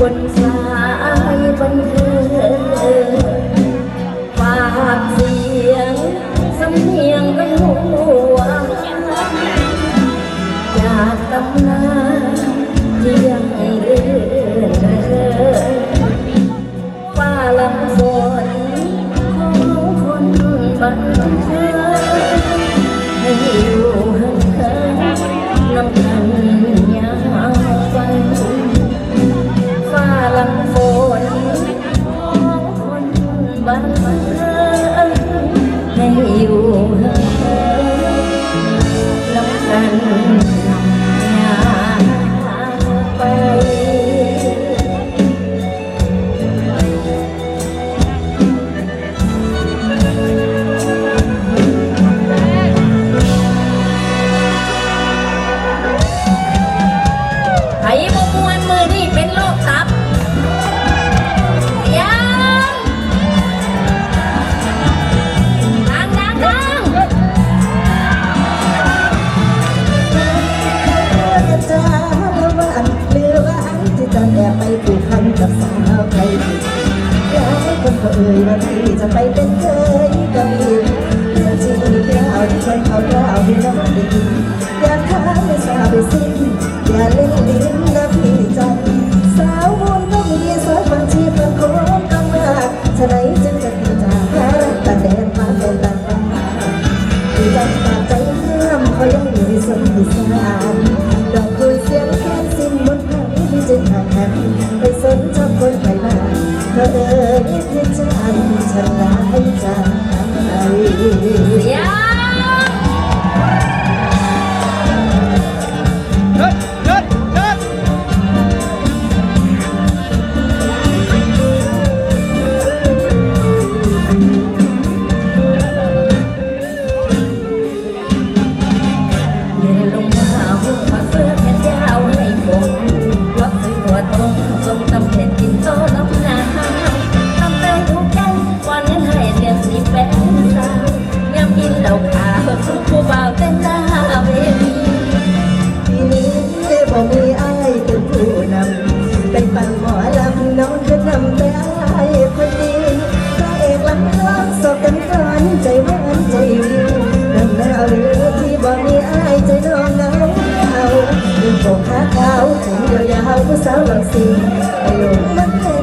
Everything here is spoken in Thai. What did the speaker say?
บนฟ้า คืนวันที่จะไปเป็นเธอ ผมขาขาวผมยาวๆผู้สาวหลังสีไอ้ลมมันแ